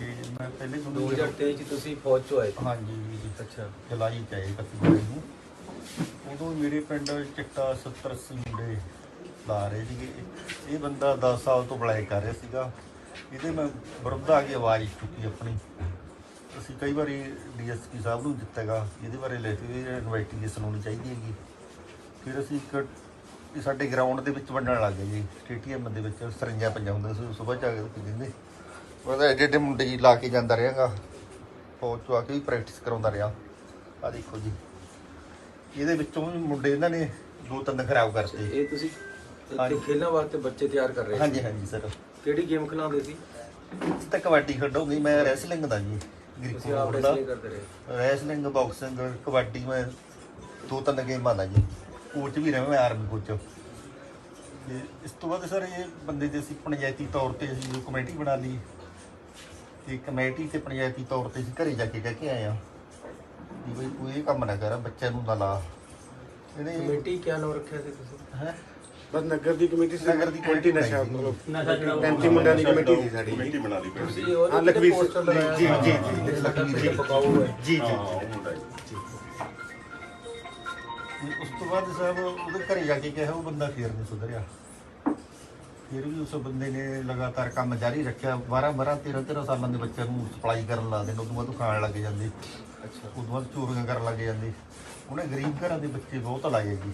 ਤੇ ਮੈਂ ਪਹਿਲੇ ਤੁਹਾਨੂੰ 2023 ਚ ਤੁਸੀਂ ਫੌਜ ਚੋਂ ਆਏ ਹਾਂਜੀ ਜੀ ਅੱਛਾ ਜੁਲਾਈ ਚ ਆਏ 31 ਜੁਲਾਈ ਨੂੰ। ਉਦੋਂ ਮੇਰੇ ਪਿੰਡ ਚਿੱਟਾ 70 ਅੱਸੀ ਮੁੰਡੇ ਲਾ ਰਹੇ ਸੀਗੇ। ਇਹ ਬੰਦਾ 10 ਸਾਲ ਤੋਂ ਬਲੈਕ ਕਰ ਰਿਹਾ ਸੀਗਾ। ਇਹਦੇ ਮੈਂ ਵਿਰੁੱਧ ਆ ਕੇ ਆਵਾਜ਼ ਚੁੱਕੀ ਆਪਣੀ। ਅਸੀਂ ਕਈ ਵਾਰੀ ਡੀਐਸਪੀ ਸਾਹਿਬ ਨੂੰ ਦਿੱਤਾਗਾ ਇਹਦੇ ਬਾਰੇ ਲਿਖ ਕੇ ਇਨਵੈਸਟੀਗੇਸ਼ਨ ਹੋਣੀ ਚਾਹੀਦੀ ਹੈਗੀ। ਫਿਰ ਅਸੀਂ ਇੱਕ ਇਹ ਸਾਡੇ ਗਰਾਊਂਡ ਦੇ ਵਿੱਚ ਵੰਡਣ ਲੱਗ ਗਏ ਜੀ। ਸਟੇਡੀਅਮ ਦੇ ਵਿੱਚ ਸਰਿੰਜਾਂ ਪੰਜਾਂ ਹੁੰਦੇ ਸੀ ਸਵੇਰ ਜਾ ਕੇ ਦਿੰਦੇ। ਉਹਦਾ ਐਡੇ ਐਡੇ ਮੁੰਡੇ ਜੀ ਲਾ ਕੇ ਜਾਂਦਾ ਰਿਹਾਗਾ। ਫੌਜ ਤੋਂ ਆ ਕੇ ਵੀ ਪ੍ਰੈਕਟਿਸ ਕਰਾਉਂਦਾ ਰਿਹਾ। ਆ ਦੇਖੋ ਜੀ। ਇਹਦੇ ਵਿੱਚੋਂ ਵੀ ਮੁੰਡੇ ਇਹਨਾਂ ਨੇ ਦੋ ਤਿੰਨ ਖਰਾਬ ਕਰਤੇ। ਇਹ ਤੁਸੀਂ ਹਾਂਜੀ। ਖੇਡਣ ਵਾਸਤੇ ਬੱਚੇ ਤਿਆਰ ਕਰ ਰਹੇ ਸੀ। ਹਾਂਜੀ ਹਾਂਜੀ ਸਰ। ਕਿਹੜੀ ਗੇਮ ਖਿਲਾਉਂਦੇ ਸੀ? ਇਸ ਤਾਂ ਕਬੱਡੀ ਖੇਡੋਗੀ ਮੈਂ ਰੈਸਲਿੰਗ ਦਾ ਜੀ। ਤੁਸੀਂ ਆਪ ਗ੍ਰੀਕੋ ਦਾ ਰੈਸਲਿੰਗ ਕਰਦੇ ਰਹੇ। ਰੈਸਲਿੰਗ ਬਾਕਸਿੰਗ ਕਬੱਡੀ ਮੈਂ ਦੋ ਤਿੰਨ ਗੇਮਾਂ ਦਾ ਜੀ। ਕੋਚ ਵੀ ਰਿਹਾ ਮੈਂ ਆਰਮੀ ਕੋਚ ਤੇ ਇਸ ਤੋਂ ਬਾਅਦ ਸਰ ਇਹ ਬੰਦੇ ਦੇ ਅਸੀਂ ਪੰਚਾਇਤੀ ਤੌਰ ਤੇ ਅਸੀਂ ਕਮੇਟੀ ਬਣਾ ਲਈ। ਤੇ ਕਮੇਟੀ ਤੇ ਪੰਚਾਇਤੀ ਤੌਰ ਤੇ ਅਸੀਂ ਘਰੇ ਜਾ ਕੇ ਕਹਿ ਕੇ ਆਏ ਆ ਵੀ ਬਈ ਤੂੰ ਇਹ ਕੰਮ ਨਾ ਕਰ ਬੱਚਿਆਂ ਨੂੰ ਨਾ ਲਾ। ਇਹਨੇ ਕਮੇਟੀ ਕਿਆ ਨਾਮ ਰੱਖਿਆ ਸੀ ਤੁਸੀਂ? ਹੈ? ਬਸ ਨਗਰ ਦੀ ਕਮੇਟੀ ਸੀ। ਨਗਰ ਦੀ ਕਮੇਟੀ ਨਸ਼ਾ। ਮਤਲਬ। 35 ਮੁੰਡਿਆਂ ਦੀ ਕਮੇਟੀ ਸੀ ਸਾਡੀ। ਕਮੇਟੀ ਬਣਾ ਲਈ ਪਿੰਡ ਤੁਸੀਂ ਦੀ ਉਹਦੇ ਹਾਂ, ਲਖਵੀਰ ਪੋਸਟਰ ਲਗਾਇਆ ਜੀ, ਜੀ, ਜੀ, ਲਖਵੀਰ ਪਿੰਡ ਪਕਾਊ ਹੈ ਜੀ ਜੀ ਉਹ ਮੁੰਡਾ ਜੀ। ਤੇ ਉਸ ਤੋਂ ਬਾਅਦ ਸਾਹਿਬ ਉਹਦੇ ਘਰੇ ਜਾ ਕੇ ਕਿਹਾ ਉਹ ਬੰਦਾ ਫੇਰ ਨਹੀਂ ਸੁਧਰਿਆ। ਫਿਰ ਵੀ ਉਸ ਬੰਦੇ ਨੇ ਲਗਾਤਾਰ ਕੰਮ ਜਾਰੀ ਰੱਖਿਆ 12 12 13 13 ਸਾਲਾਂ ਦੇ ਬੱਚਿਆਂ ਨੂੰ ਸਪਲਾਈ ਕਰਨ ਲਾ ਦੇਣ ਉਦੋਂ ਬਾਅਦ ਉਹ ਖਾਣ ਲੱਗ ਜਾਂਦੇ। ਅੱਛਾ। ਉਦੋਂ ਬਾਅਦ ਚੋਰੀਆਂ ਕਰਨ ਲੱਗ ਜਾਂਦੇ। ਉਹਨੇ ਗਰੀਬ ਘਰਾਂ ਦੇ ਬੱਚੇ ਬਹੁਤ ਲਾਏ ਜੀ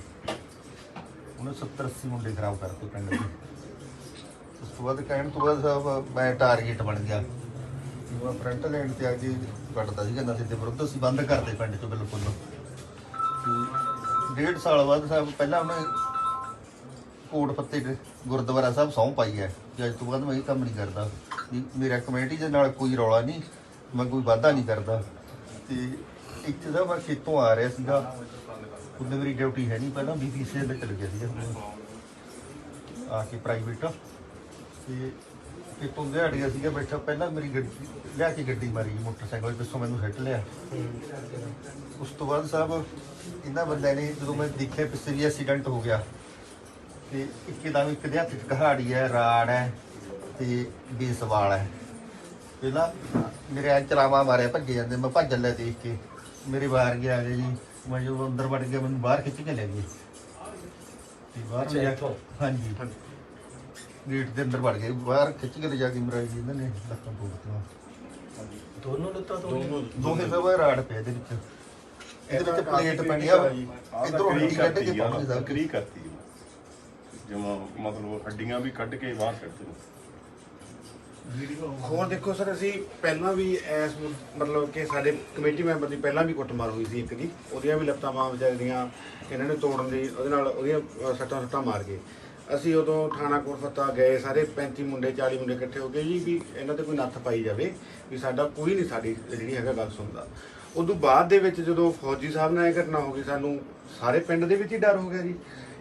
ਉਹਨੇ 70 80 ਮੁੰਡੇ ਖਰਾਬ ਕਰਤੇ ਪਿੰਡ ਦੇ। ਉਸ ਤੋਂ ਬਾਅਦ ਕਹਿਣ ਤੋਂ ਬਾਅਦ ਸਾਹਿਬ ਮੈਂ ਟਾਰਗੇਟ ਬਣ ਗਿਆ। ਮੈਂ ਫਰੰਟ ਲਾਈਨ ਤੇ ਆ ਕੇ ਕੱਟਦਾ ਸੀ ਕਹਿੰਦਾ ਸੀ ਤੇ ਵਿਰੁੱਧ ਅਸੀਂ ਬੰਦ ਕਰਦੇ ਪਿੰਡ ਚੋਂ ਬਿਲਕੁਲ। ਡੇਢ ਸਾਲ ਬਾਅਦ ਸਾਹਿਬ ਪਹਿਲਾਂ ਉਹਨੇ ਕੋਟ ਪੱਤੇ ਦੇ ਗੁਰਦੁਆਰਾ ਸਾਹਿਬ ਸਹੁੰ ਪਾਈ ਹੈ ਕਿ ਅੱਜ ਤੋਂ ਬਾਅਦ ਮੈਂ ਇਹ ਕੰਮ ਨਹੀਂ ਕਰਦਾ। ਵੀ ਮੇਰਾ ਕਮੇਟੀ ਦੇ ਨਾਲ ਕੋਈ ਰੌਲਾ ਨਹੀਂ, ਮੈਂ ਕੋਈ ਵਾਅਦਾ ਨਹੀਂ ਕਰਦਾ। ਤੇ ਇੱਥੇ ਦਾ ਮੈਂ ਖੇਤੋਂ ਆ ਰਿਹਾ ਸੀਗਾ। ਉਹਨੇ ਮੇਰੀ ਡਿਊਟੀ ਹੈ ਨਹੀਂ ਪਹਿਲਾਂ ਬੀਪੀਸੀ ਦੇ ਚਲ ਗਿਆ ਸੀਗਾ ਆ ਕੇ ਪ੍ਰਾਈਵੇਟ ਤੇ ਖੇਤੋਂ ਦਿਹਾੜੀ ਗਿਆ ਸੀਗਾ, ਬੈਠਾ, ਪਹਿਲਾਂ ਮੇਰੀ ਗੱਡੀ, ਲਿਆ ਕੇ ਗੱਡੀ ਮਾਰੀ ਮੋਟਰਸਾਈਕਲ ਪਿੱਛੋਂ ਮੈਨੂੰ ਹਿੱਟ ਲਿਆ। ਉਸ ਤੋਂ ਬਾਅਦ ਸਾਹਿਬ, ਇਹਨਾਂ ਬੰਦਿਆਂ ਨੇ ਜਦੋਂ ਮੈਂ ਦੇਖਿਆ ਪਿੱਛੇ ਵੀ ਐਕਸੀਡੈਂਟ ਹੋ ਗਿਆ। ਤੇ ਇੱਕਦਮ ਇੱਕ ਦੇ ਹੱਥ 'ਚ ਕਹਾੜੀ ਹੈ ਰਾੜ ਹੈ ਤੇ ਬੇਸਵਾਲ ਹੈ। ਪਹਿਲਾਂ ਮੇਰੇ ਐ ਚਲਾਵਾ ਮਾਰਿਆ ਭੱਜੇ ਜਾਂਦੇ ਮੈਂ ਭੱਜ ਲੈ ਦੇਖ ਕੇ। ਮੇਰੇ ਬਾਹਰ ਗਿਆ ਗਏ ਜੀ ਮੈਂ ਜਦੋਂ ਅੰਦਰ ਵੜ ਗਿਆ ਮੈਨੂੰ ਬਾਹਰ ਖਿੱਚ ਕੇ ਲੈ ਗਏ। ਤੇ ਬਾਹਰ ਅੱਛਾ, ਜਾ ਇੱਥੋਂ? ਹਾਂਜੀ। ਗੇਟ ਦੇ ਅੰਦਰ ਵੜ ਗਏ ਬਾਹਰ ਖਿੱਚ ਕੇ ਲੈ ਜਾ ਕੇ ਮੇਰਾ ਜੀ ਇਹਨਾਂ ਨੇ ਲੱਤਾਂ ਤੋੜਤੀਆਂ ਦੋਨੋਂ ਲੱਤਾਂ ਤੋਂ? ਦੋਹੇ ਸਭ ਰਾੜ ਪਿਆ ਇਹਦੇ ਵਿੱਚ। ਇਹਦੇ ਵਿੱਚ ਪਲੇਟ ਪੈਣੀ ਆ ਇਧਰੋਂ ਹੱਡੀ ਕੱਢ ਕੇ ਪਾਉਣੀ ਸਭ ਕਰੀ ਕਰਤੀ ਜਿਵੇਂ ਮਤਲਬ ਹੱਡੀਆਂ ਵੀ ਕੱਢ ਕੇ ਬਾਹਰ ਕੱਢਦੇ ਹੋਰ ਦੇਖੋ ਸਰ, ਅਸੀਂ ਪਹਿਲਾਂ ਵੀ ਐਸ ਮਤਲਬ ਕਿ ਸਾਡੇ ਕਮੇਟੀ ਮੈਂਬਰ ਦੀ ਪਹਿਲਾਂ ਵੀ ਕੁੱਟਮਾਰ ਹੋਈ ਸੀ ਇੱਕ ਦੀ ਉਹਦੀਆਂ ਵੀ ਲੱਤਾਂ ਬਾਹਾਂ ਵਿਚਾਰੀਆਂ ਇਹਨਾਂ ਨੇ ਤੋੜਨ ਦੀ, ਉਹਦੇ ਨਾਲ ਉਹਦੀਆਂ ਸੱਟਾਂ ਸੱਟਾਂ ਮਾਰ ਗਏ। ਅਸੀਂ ਉਦੋਂ ਥਾਣਾ ਕੋਟ ਫੱਤਾ ਗਏ, ਸਾਰੇ 35 ਮੁੰਡੇ 40 ਮੁੰਡੇ ਇਕੱਠੇ ਹੋ ਗਏ ਜੀ ਵੀ ਇਹਨਾਂ ਤੇ ਕੋਈ ਨੱਥ ਪਾਈ ਜਾਵੇ, ਵੀ ਸਾਡਾ ਕੋਈ ਨਹੀਂ ਸਾਡੀ ਜਿਹੜੀ ਹੈਗਾ ਗੱਲ ਸੁਣਦਾ। ਉਦੋਂ ਬਾਅਦ ਦੇ ਵਿੱਚ ਜਦੋਂ ਫੌਜੀ ਸਾਹਿਬ ਨਾਲ ਇਹ ਘਟਨਾ ਹੋ ਗਈ, ਸਾਨੂੰ ਸਾਰੇ ਪਿੰਡ ਦੇ ਵਿੱਚ ਹੀ ਡਰ ਹੋ ਗਿਆ ਜੀ।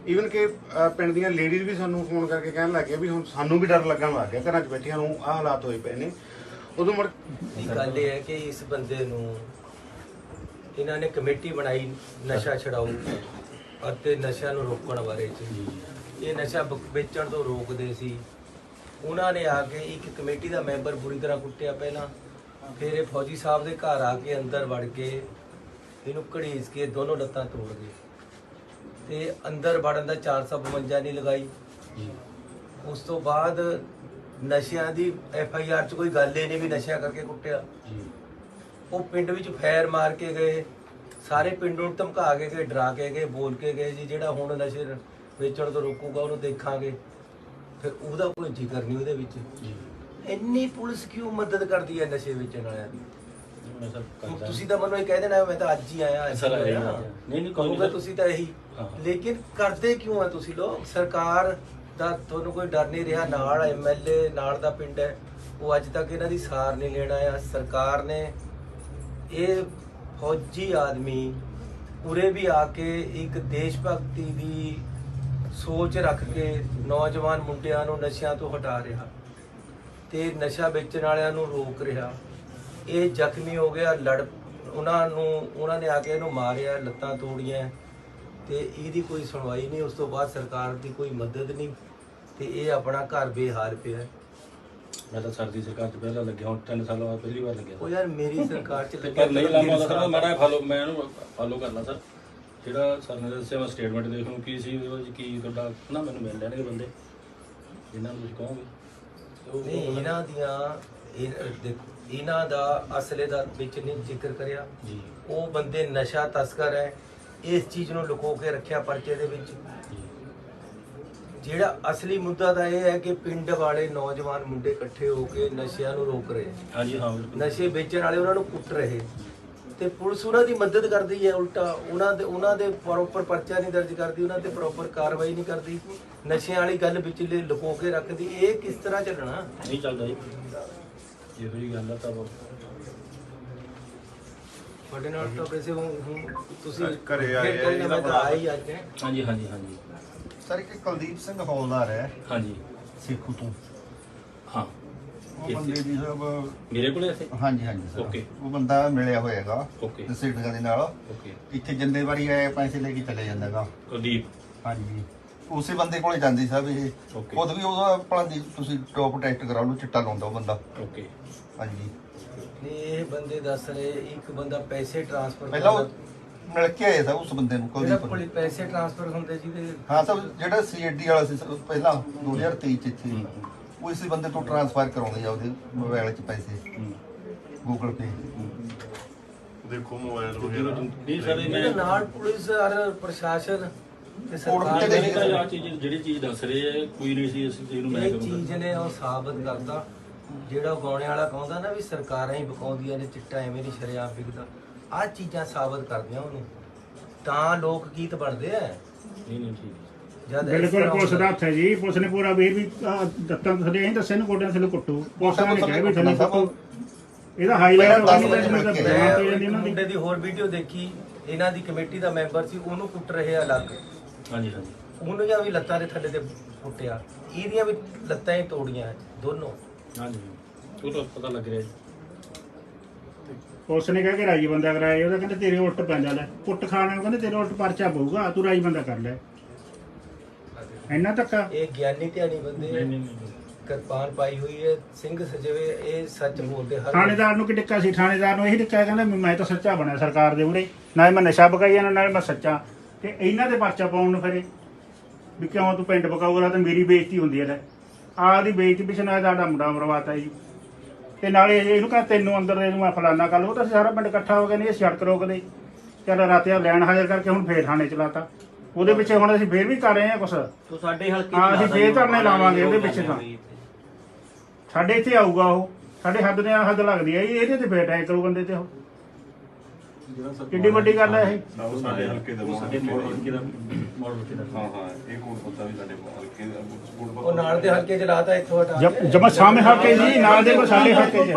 ਈਵਨ ਕਿ ਅ, ਪਿੰਡ ਦੀਆਂ ਲੇਡੀਜ਼ ਵੀ ਸਾਨੂੰ ਫੋਨ ਕਰਕੇ ਕਹਿਣ ਲੱਗ ਵੀ ਹੁਣ ਸਾਨੂੰ ਵੀ ਡਰ ਲੱਗਣ ਲੱਗ ਗਿਆ। ਘਰਾਂ 'ਚ ਬੈਠਿਆਂ ਨੂੰ ਆਹ ਹਾਲਾਤ ਹੋਏ ਪਏ ਨੇ। ਉਦੋਂ ਮੁੜ ਦੀ ਗੱਲ ਇਹ ਹੈ ਕਿ ਇਸ ਬੰਦੇ ਨੂੰ ਇਹਨਾਂ ਨੇ ਕਮੇਟੀ ਬਣਾਈ ਨਸ਼ਾ ਛਡਾਊ ਅਤੇ ਨਸ਼ਿਆਂ ਨੂੰ ਰੋਕਣ ਬਾਰੇ ਚ। ਇਹ ਨਸ਼ਾ ਬ- ਵੇਚਣ ਤੋਂ ਰੋਕਦੇ ਸੀ। ਉਹਨਾਂ ਨੇ ਆ ਕੇ ਇੱਕ ਕਮੇਟੀ ਦਾ ਮੈਂਬਰ ਬੁਰੀ ਤਰ੍ਹਾਂ ਕੁੱਟਿਆ ਪਹਿਲਾਂ। ਫਿਰ ਇਹ ਫੌਜੀ ਸਾਹਿਬ ਦੇ ਘਰ ਆ ਕੇ ਅੰਦਰ ਵੜ ਕੇ ਇਹਨੂੰ ਘੜੀਸ ਕੇ ਦੋਨੋਂ ਲੱਤਾਂ ਤੋੜ ਗਏ। ਤੇ ਅੰਦਰ ਵੜਨ ਦਾ 452 ਨਹੀਂ ਲਗਾਈ। ਉਸ ਤੋਂ ਬਾਅਦ ਨਸ਼ਿਆਂ ਦੀ ਐਫ ਆਈ ਆਰ ਚ ਕੋਈ ਗੱਲ ਹੀ ਨਹੀਂ ਵੀ ਨਸ਼ਾ ਕਰਕੇ ਕੁੱਟਿਆ। ਉਹ ਪਿੰਡ ਵਿੱਚ ਫੈਰ ਮਾਰ ਕੇ ਗਏ। ਸਾਰੇ ਪਿੰਡ ਨੂੰ ਧਮਕਾ ਕੇ ਗਏ ਡਰਾ ਕੇ ਗਏ ਬੋਲ ਕੇ ਗਏ ਜੀ ਜਿਹੜਾ ਹੁਣ ਨਸ਼ੇ ਵੇਚਣ ਤੋਂ ਰੋਕੂਗਾ ਉਹਨੂੰ ਦੇਖਾਂਗੇ। ਫਿਰ ਉਹਦਾ ਕੋਈ ਜ਼ਿਕਰ ਨਹੀਂ ਉਹਦੇ ਵਿੱਚ। ਇੰਨੀ ਪੁਲਿਸ ਕਿਉਂ ਮਦਦ ਕਰਦੀ ਹੈ ਨਸ਼ੇ ਵੇਚਣ ਵਾਲਿਆਂ ਦੀ? ਹੁਣ ਤੁਸੀਂ ਤਾਂ ਮੈਨੂੰ ਇਹ ਕਹਿ ਦੇਣਾ ਮੈਂ ਤਾਂ ਅੱਜ ਹੀ ਆਇਆ ਅੱਜ ਹੀ ਸਰ, ਇਹੀ ਆਇਆ। ਗੱਲ ਹੈ। ਨਹੀਂ, ਨਹੀਂ, ਕੋਈ ਨਹੀਂ ਕਹੋਗੇ ਸਰ। ਤੁਸੀਂ ਤਾਂ ਇਹੀ ਹਾਂ। ਲੇਕਿਨ ਕਰਦੇ ਕਿਉਂ ਆ ਤੁਸੀਂ ਲੋਕ ਸਰਕਾਰ ਦਾ ਤੁਹਾਨੂੰ ਕੋਈ ਡਰ ਨਹੀਂ ਰਿਹਾ ਨਾਲ ਐਮਐਲਏ ਨਾਲ ਦਾ ਪਿੰਡ ਹੈ ਉਹ ਅੱਜ ਤੱਕ ਇਹਨਾਂ ਦੀ ਸਾਰ ਨਹੀਂ ਲੈਣਾ ਆ ਸਰਕਾਰ ਨੇ ਇਹ ਫੌਜੀ ਆਦਮੀ ਉਰੇ ਵੀ ਆ ਕੇ ਇੱਕ ਦੇਸ਼ ਭਗਤੀ ਦੀ ਸੋਚ ਰੱਖ ਕੇ ਨੌਜਵਾਨ ਮੁੰਡਿਆਂ ਨੂੰ ਨਸ਼ਿਆਂ ਤੋਂ ਹਟਾ ਰਿਹਾ ਤੇ ਨਸ਼ਾ ਵੇਚਣ ਵਾਲਿਆਂ ਨੂੰ ਰੋਕ ਰਿਹਾ ਇਹ ਜ਼ਖਮੀ ਹੋ ਗਿਆ ਲੜ ਉਹਨਾਂ ਨੂੰ ਉਹਨਾਂ ਨੇ ਆ ਕੇ ਇਹਨੂੰ ਮਾਰਿਆ ਲੱਤਾਂ ਤੋੜੀਆਂ ਤੇ ਇਹਦੀ ਕੋਈ ਸੁਣਵਾਈ ਨਹੀਂ ਉਸ ਤੋਂ ਬਾਅਦ ਸਰਕਾਰ ਦੀ ਕੋਈ ਮਦਦ ਨਹੀਂ ਤੇ ਇਹ ਆਪਣਾ ਘਰ ਬੇਹਾਲ ਪਿਆ। ਮੈਂ ਤਾਂ ਸਰਦੀ ਸਰਕਾਰ ਚ ਪਹਿਲਾਂ ਲੱਗਿਆ ਹੁਣ 3 ਸਾਲਾਂ ਬਾਅਦ ਪਹਿਲੀ ਵਾਰ ਲੱਗਿਆ। ਉਹ ਯਾਰ ਮੇਰੀ ਸਰਕਾਰ ਚ ਲੱਗਿਆ ਪਰ ਨਹੀਂ ਤਾਂ ਲਾਂਭਾ ਦਾ ਸਾਲ ਸਰ ਮਾੜਾ ਫਾਲੋ ਮੈਂ ਇਹਨੂੰ ਫਾਲੋ ਕਰਨਾ ਸਰ। ਜਿਹੜਾ ਸਰ ਨੇ ਦੱਸਿਆ ਮੈਂ ਸਟੇਟਮੈਂਟ ਦੇਖ ਲੂੰ ਕੀ ਸੀ ਉਹਦੇ ਵਿੱਚ ਕੀ ਤੁਹਾਡਾ ਨਾ ਮੈਨੂੰ ਮਿਲ ਲੈਣਗੇ ਬੰਦੇ। ਜਿਨ੍ਹਾਂ ਨੂੰ ਤੁਸੀਂ ਕਹੋਗੇ। ਉਹ- ਨਹੀਂ ਇਹਨਾਂ ਦੀਆਂ ਇਹ ਦੇਖੋ ਇਹਨਾਂ ਦਾ ਅਸਲੇ ਦਾ ਵਿੱਚ ਨਹੀਂ ਜ਼ਿਕਰ ਕਰਿਆ। ਜੀ। ਉਹ ਬੰਦੇ ਨਸ਼ਾ ਤਸਕਰ ਹੈ। ਇਸ ਚੀਜ਼ ਨੂੰ ਲੁਕੋ ਕੇ ਰੱਖਿਆ ਪਰਚੇ ਦੇ ਵਿੱਚ। ਜਿਹੜਾ ਅਸਲੀ ਮੁੱਦਾ ਤਾਂ ਇਹ ਹੈ ਕਿ ਪਿੰਡ ਵਾਲੇ ਨੌਜਵਾਨ ਮੁੰਡੇ ਇਕੱਠੇ ਹੋ ਕੇ ਨਸ਼ਿਆਂ ਨੂੰ ਰੋਕ ਰਹੇ ਹਾਂਜੀ ਹਾਂ ਬਿਲਕੁਲ। ਨਸ਼ੇ ਵੇਚਣ ਵਾਲੇ ਉਹਨਾਂ ਨੂੰ ਕੁੱਟ ਰਹੇ। ਤੇ ਪੁਲਿਸ ਉਹਨਾਂ ਦੀ ਮਦਦ ਕਰਦੀ ਹੈ ਉਲਟਾ ਉਹਨਾਂ ਦੇ ਉਹਨਾਂ ਦੇ ਪ੍ਰੋਪਰ ਪਰਚਾ ਨਹੀਂ ਦਰਜ ਕਰਦੀ ਉਹਨਾਂ ਤੇ ਪ੍ਰੋਪਰ ਕਾਰਵਾਈ ਨਹੀਂ ਕਰਦੀ। ਨਸ਼ਿਆਂ ਵਾਲੀ ਗੱਲ ਵਿਚਲੇ ਲੁਕੋ ਕੇ ਰੱਖਦੀ। ਇਹ ਕਿਸ ਤਰ੍ਹਾਂ ਚੱਲਣਾ? ਨਹੀਂ ਚੱਲਦਾ ਜੀ। ਇਹੋ ਜਿਹੀ ਗੱਲ ਆ ਤਾਂ ਤੁਹਾਡੇ ਨਾਲ ਤਾਂ ਵੈਸੇ ਹੁਣ ਹੁਣ ਤੁਸੀਂ ਘਰੇ ਆਏ ਆ, ਫਿਰ ਇਹਦਾ ਮੈਂ ਤਾਂ ਬੜਾ- ਆਇਆ ਹੀ ਅੱਜ ਹਾਂਜੀ ਹਾਂਜੀ ਹਾਂਜੀ। ਸਰ ਇੱਕ ਕੁਲਦੀਪ ਸਿੰਘ ਹੌਲਦਾਰ ਹੈ। ਹਾਂਜੀ। ਸੇਖੂ ਤੋਂ। ਹਾਂ। ਉਹ ਬੰਦੇ ਦੀ ਸਭ ਮੇਰੇ ਕੋਲੇ ਇੱਥੇ ਹਾਂਜੀ ਹਾਂਜੀ ਸਰ। Okay. ਉਹ ਬੰਦਾ ਮਿਲਿਆ ਹੋਇਆਗਾ। ਓਕੇ। ਦੇ ਨਾਲ। ਓਕੇ। ਇੱਥੇ ਜਿੰਦੇ ਵਾਰੀ ਆਏ ਪੈਸੇ ਲੈ ਕੇ ਚਲੇ ਜਾਂਦਾਗਾ। ਕੁਲਦੀਪ। ਹਾਂਜੀ। ਉਸੇ ਬੰਦੇ ਕੋਲੇ ਜਾਂਦੀ ਸਾਹਿਬ ਇਹ। Okay. ਖੁਦ ਵੀ ਉਹਦਾ ਆਪਣਾ ਦੀ ਤੁਸੀਂ ਟੌਪ ਟੈਸਟ ਕਰਾ ਲਓ ਚਿੱਟਾ ਲਾਉਂਦਾ ਉਹ ਬੰਦਾ। ਓਕੇ ਹਾਂਜੀ। ਨਹੀਂ ਇਹ ਬੰਦੇ ਦੱਸ ਰਹੇ ਇੱਕ ਬੰਦਾ ਪੈਸੇ ਟ੍ਰਾਂਸਫਰ ਪਹਿਲਾਂ ਉਹ ਮਿਲ ਕੇ ਆਏ ਸਭ ਉਸ ਬੰਦੇ ਨੂੰ ਜਿਹੜਾ ਕੁਲਦੀਪ ਨੂੰ ਪੈਸੇ ਟ੍ਰਾਂਸਫਰ ਹੁੰਦੇ ਜਿਹਦੇ ਹਾਂ ਸਭ ਜਿਹੜਾ ਸੀਐਡੀ ਵਾਲਾ ਸੀ ਸਰ, ਪਹਿਲਾਂ 2023 ਚ ਇੱਥੇ। ਉਹ ਇਸੇ ਬੰਦੇ ਤੋਂ ਟ੍ਰਾਂਸਫਰ ਕਰਾਉਂਦੇ ਆ ਉਹਦੇ ਮੋਬਾਈਲ 'ਚ ਪੈਸੇ। ਗੂਗਲ ਪੇ ਦੇਖੋ ਮੋਬਾਈਲ ਵਗੈਰਾ ਨਹੀਂ ਸਰ ਇਹਦੇ ਨਾਲ ਪੁਲਿਸ ਔਰ ਪ੍ਰਸ਼ਾਸਨ ਤੇ ਸਰਕਾਰ ਵਿੱਚ ਨੇ ਨਹੀਂ ਤਾਂ ਆਹ ਚੀਜ਼ ਜਿਹੜੀ ਚੀਜ਼ ਦੱਸ ਰਹੇ ਆ ਕੋਈ ਨਹੀਂ ਸੀ ਇਸ ਚੀਜ਼ ਨੂੰ ਮੈਂ ਇਹ ਕਰੂੰਗਾ ਚੀਜ਼ ਨੇ ਉਹ ਸਾਬਤ ਕਰਤਾ। ਜਿਹੜਾ ਉਹ ਗਾਉਣੇ ਵਾਲਾ ਕਹਿੰਦਾ ਨਾ ਵੀ ਸਰਕਾਰਾਂ ਹੀ ਬਕਾਉਂਦੀਆਂ ਨੇ ਚਿੱਟਾ ਐਵੇਂ ਨਹੀਂ ਸ਼ਰਿਆਮ ਵਿਕਦਾ। ਆਹ ਚੀਜ਼ਾਂ ਸਾਬਤ ਕਰਦੀਆਂ ਉਹਨੂੰ। ਤਾਂ ਲੋਕ ਗੀਤ ਬਣਦੇ ਆ। ਨਹੀਂ ਨਹੀਂ ਠੀਕ ਹੈ। ਜਦ ਇਸ ਬਿਲਕੁਲ ਤਰ੍ਹਾਂ ਪੁਲਿਸ ਦਾ ਹੁੰਦਾ- ਹੱਥ ਹੈ ਜੀ। ਪੁਲਿਸ ਨੇ ਪੂਰਾ ਵੀ ਵੀ ਆਹ ਦੱਤਾਂ ਥੱਲੇ ਅਸੀਂ ਦੱਸੇ ਨੂੰ ਕੋਟਿਆਂ ਥੱਲੇ ਕੁੱਟੂ। ਪੁਲਿਸ ਨੇ ਪੁਲਿਸ ਕਿਹਾ ਵੀ ਨੇ ਥੱਲੇ ਕੁੱਟਣਾ ਕੁੱਟੂ ਇਹਦਾ ਹਾਈਲਾਈਟ ਹੋ ਪਹਿਲਾਂ ਗਿਆ ਦਸ ਵਜੇ ਨਹੀਂ ਤਾਂ ਲੱਗੇ। ਬਿਆਨ ਤੇ ਮੈਂ ਜਾਂਦੀ ਇੱਕ ਉਹਨਾਂ ਦੀ। ਮੁੰਡੇ ਦੀ ਹੋਰ ਵੀਡੀਓ ਦੇਖੀ। ਇਹਨਾਂ ਦੀ ਕਮੇਟੀ ਦਾ ਮੈਂਬਰ ਸੀ ਉਹਨੂੰ ਕੁੱਟ ਰਹੇ ਆ ਅਲੱਗ। ਹਾਂਜੀ ਹਾਂਜੀ। ਉਹਨੂੰ ਵੀ ਲੱਤਾਂ ਦੇ ਥੱਲੇ ਤੇ ਕੁੱਟਿਆ ਇਹਦੀਆਂ ਵੀ ਲੱਤਾਂ ਹੀ ਤੋੜੀਆਂ ਦੋਨੋਂ। ਹਾਂਜੀ ਉਹ ਤਾਂ ਪਤਾ ਲੱਗ ਰਿਹਾ ਜੀ। ਪੁਲਿਸ ਨੇ ਕਿਹਾ ਕਿ ਰਾਜੀ ਬੰਦਾ ਕਰਾਇਆ ਉਹਦਾ ਕਹਿੰਦੇ ਤੇਰੇ ਉਲਟ ਪੈਂਦਾ ਲੈ। ਕੁੱਟ ਖਾਣਾ ਕਹਿੰਦੇ ਤੇਰੇ ਉਲਟ ਪਰਚਾ ਪਊਗਾ ਤੂੰ ਰਾਜੀ ਬੰਦਾ ਕਰ ਲੈ। ਇੰਨਾ ਧੱਕਾ? ਇਹ ਗਿਆਨੀ ਧਿਆਨੀ ਬੰਦੇ ਨਹੀਂ ਨਹੀਂ ਨਹੀਂ। ਕਿਰਪਾਨ ਪਾਈ ਹੋਈ ਹੈ ਸਿੰਘ ਸਜਵੇ ਇਹ ਸੱਚ ਬੋਲਦੇ ਹਰ ਥਾਣੇਦਾਰ ਨੂੰ ਕਿ ਟਿੱਕਾ ਸੀ? ਥਾਣੇਦਾਰ ਨੂੰ ਇਹੀ ਟਿੱਕਾ ਕਹਿੰਦਾ ਵੀ ਮੈਂ ਤਾਂ ਸੱਚਾ ਬਣਿਆ ਸਰਕਾਰ ਦੇ ਉਰੇ। ਨਾ ਮੈਂ ਨਸ਼ਾ ਬਕਾਈ ਜਾਣਾ ਨਾਲ ਮੈਂ ਸੱਚਾ। ਤੇ ਇਹਨਾਂ ਦੇ ਪਰਚਾ ਪਾਉਣ ਨੂੰ ਫਿਰੇ। ਵੀ ਕਿਉਂ ਤੂੰ ਪਿੰਡ ਬਕਾਊਗਾ ਤੇ ਮੇਰੀ ਬੇਇੱਜ਼ਤੀ ਹੁੰਦੀ ਹੈ ਲੈ। ਆਹ ਦੀ ਬੇਇੱਜ਼ਤੀ ਪਿੱਛੇ ਨਾਲ ਸਾਡਾ ਮੁੰਡਾ ਮਰਵਾਤਾ ਜੀ। ਤੇ ਨਾਲੇ ਇਹ- ਇਹਨੂੰ ਕਹ ਤੈਨੂੰ ਅੰਦਰ ਦੇ ਦੂੰ ਮੈਂ ਫਲਾਨਾ ਕਰ ਲਊ ਤਾਂ ਸਾਰਾ ਪਿੰਡ ਇਕੱਠਾ ਹੋ ਗਿਆ ਨਹੀਂ ਇਹ ਸੜਕ ਰੋਕਦੇ। ਚੱਲ ਰਾਤੇ ਲੈਣ ਹਾਜ਼ਰ ਕਰਕੇ ਹੁਣ ਫੇਰ ਥਾਣੇ ਚਲਾਤਾ ਉਹਦੇ ਪਿੱਛੇ ਹੁਣ ਅਸੀਂ ਫੇਰ ਵੀ ਕਰ ਰਹੇ ਹਾਂ ਕੁਛ। ਤੋ ਸਾਡੇ ਹਲਕੇ ਹਾਂ, ਅਸੀਂ ਫੇਰ ਧਰਨੇ ਲਾਵਾਂਗੇ ਉਹਦੇ ਪਿੱਛੇ ਤਾਂ। ਸਾਡੇ ਇੱਥੇ ਆਊਗਾ ਉਹ। ਸਾਡੇ ਹੱਦ ਦੇ ਹੱਦ ਲੱਗਦੀ ਹੈ ਇਹ- ਇਹਦੇ ਤੇ ਫੇਰ ਅਟੈਕ ਕਰੂ ਬੰਦੇ ਤੇ ਉਹ। ਕਿੱਡੀ ਵੱਡੀ ਗੱਲ ਹੈ ਇਹ? ਉਹ ਸਾਡੇ ਹਲਕੇ ਦੇ ਉਹ ਸਾਡੇ ਮੋੜ ਹਲਕੇ ਦਾ ਮੋੜ ਹਲਕੇ ਦਾ। ਹਾਂ ਹਾਂ ਇਹ ਕੋਡ ਪਤਾ ਵੀ ਸਾਡੇ ਹਲਕੇ ਦਾ ਪਤਾ ਉਹ ਨਾਲ ਦੇ ਹਲਕੇ ਚ ਲਾਤਾ ਇੱਥੋਂ ਹਟਾ ਜਬ। ਜਮਾ ਸਾਹਮਣੇ ਹਲਕੇ ਜੀ ਨਾਲ ਦੇ ਕੋ ਸਾਡੇ ਹਲਕੇ ਚ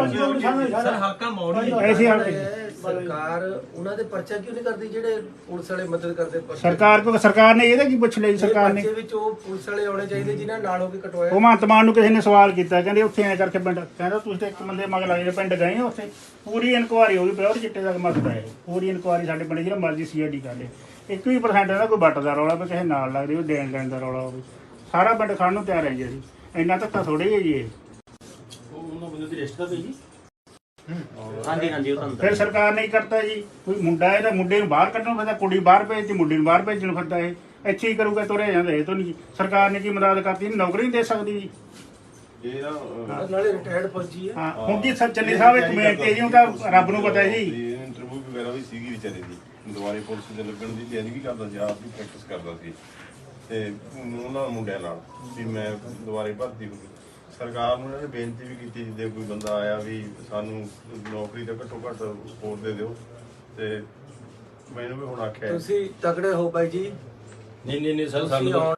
ਸਰ ਹਲਕਾ ਮੌੜੀ ਐਸੀ ਹਲਕੇ। ਸਰਕਾਰ ਉਹਨਾਂ ਦੇ ਪਰਚਾ ਕਿਉਂ ਨਹੀਂ ਕਰਦੀ ਜਿਹੜੇ ਪੁਲਿਸ ਵਾਲੇ ਮਦਦ ਕਰਦੇ ਪਰਚੇ? ਸਰਕਾਰ ਕੋ ਸਰਕਾਰ ਨੇ ਇਹਦਾ ਕੀ ਪੁੱਛ ਲਿਆ ਜੀ ਸਰਕਾਰ ਨੇ? ਪਰਚੇ ਵਿੱਚ ਉਹ ਪੁਲਿਸ ਵਾਲੇ ਆਉਣੇ ਚਾਹੀਦੇ ਜਿਨ੍ਹਾਂ ਨਾਲ ਹੋ ਕੇ ਕਟਵਾਇਆ। ਉਹ ਮਹੰਤ ਮਾਨ ਨੂੰ ਕਿਸੇ ਨੇ ਸਵਾਲ ਕੀਤਾ ਕਹਿੰਦੇ ਉੱਥੇ ਐ ਕਰਕੇ ਪਿੰਡ ਕਹਿੰਦਾ ਤੁਸੀਂ ਤੇ ਇੱਕ ਬੰਦੇ ਮਗਰ ਲੱਗੇ ਪਿੰਡ ਗਏ ਹੋ ਉੱਥੇ। ਪੂਰੀ ਇਨਕੁਆਰੀ ਹੋ ਗਈ ਪਿਓਰ ਚਿੱਟੇ ਦਾ ਮਸਲਾ ਹੈ ਪੂਰੀ ਇਨਕੁਆਰੀ ਸਾਡੇ ਪਿੰਡ ਜਿਹੜਾ ਮਰਜ਼ੀ ਸੀਆਈਡੀ ਕਰ ਲੇ। 21% ਇਹਦਾ ਕੋਈ ਬੱਟ ਦਾ ਰੌਲਾ ਵੀ ਕਿਸੇ ਨਾਲ ਲੱਗਦੀ ਉਹ ਦੇਣ ਲੈਣ ਦਾ ਰੌਲਾ ਹੋਵੇ। ਸਾਰਾ ਪਿੰਡ ਖੜਨ ਨੂੰ ਤਿਆਰ ਹੈ ਜੀ ਅਸੀਂ। ਇੰਨਾ ਧੱਕਾ ਥੋੜੀ ਹੈ ਜੀ ਇਹ। ਉਹ ਉਹਨਾਂ ਬੰਦੇ ਦੀ ਰਿਸ਼ਤਾ ਪਈ ਜੀ। ਹਾਂਜੀ ਹਾਂਜੀ ਉਹ ਤੁਹਾਨੂੰ ਫਿਰ ਸਰਕਾਰ ਨੇ ਹੀ ਕਰਤਾ ਜੀ? ਕੋਈ ਮੁੰਡਾ ਇਹਦਾ ਮੁੰਡੇ ਨੂੰ ਬਾਹਰ ਕੱਢਣ ਫਿਰਦਾ ਕੁੜੀ ਬਾਹਰ ਭੇਜਦੀ ਮੁੰਡੇ ਨੂੰ ਬਾਹਰ ਭੇਜਣ ਫਿਰਦਾ ਇਹ। ਇੱਥੇ ਹੀ ਕਰੂਗਾ ਤੁਰੇ ਜਾਂਦੇ ਇਹ ਤੋਂ ਨਹੀਂ। ਸਰਕਾਰ ਨੇ ਕੀ ਮਦਦ ਕਰਤੀ? ਨੌਕਰੀ ਨਹੀਂ ਦੇ ਸਕਦੀ ਜੀ। ਇਹ ਨਾ ਨਾਲੇ ਰਿਟਾਇਰਡ ਫੌਜੀ ਹੈ ਹਾਂ ਹੁਣ ਜੀ ਸਰ ਚੰਨੀ ਸਾਹਿਬ ਇੱਕ ਮਿੰਟ ਤੇ ਜੀ ਉਹ ਤਾਂ ਰੱਬ ਨੂੰ ਪਤਾ ਜੀ। ਇੰਟਰਵਿਊ ਵਗੈਰਾ ਵੀ ਸੀਗੀ ਵਿਚਾਰੇ ਦੀ। ਦੁਬਾਰੇ ਪੁਲਿਸ ਦੇ ਲੱਗਣ ਦੀ ਤਿਆਰੀ ਵੀ ਕਰਦਾ ਸੀ ਆਪ ਵੀ ਪ੍ਰੈਕਟਿਸ ਕਰਦਾ ਸੀ। ਤੇ ਉਹਨਾਂ ਮੁੰਡਿਆਂ ਨਾਲ ਵੀ ਮੈਂ ਦੁਬਾਰੇ ਭਰਤੀ ਹੋ ਗਈ ਸਰਕਾਰ ਨੂੰ ਇਹਨਾਂ ਨੇ ਬੇਨਤੀ ਵੀ ਕੀਤੀ ਜੇ ਕੋਈ ਬੰਦਾ ਆਇਆ ਵੀ ਸਾਨੂੰ ਨੌਕਰੀ ਦਾ ਘੱਟੋ ਘੱਟ ਸਪੋਰਟ ਦੇ ਦਿਓ ਤੇ ਮੈਨੂੰ ਵੀ ਹੁਣ ਆਖਿਆ। ਤੁਸੀਂ ਤਗੜੇ ਹੋ ਬਾਈ ਜੀ ਨਹੀਂ ਨਹੀਂ ਨਹੀਂ ਸਰ ਸਾਨੂੰ ਤਾਂ-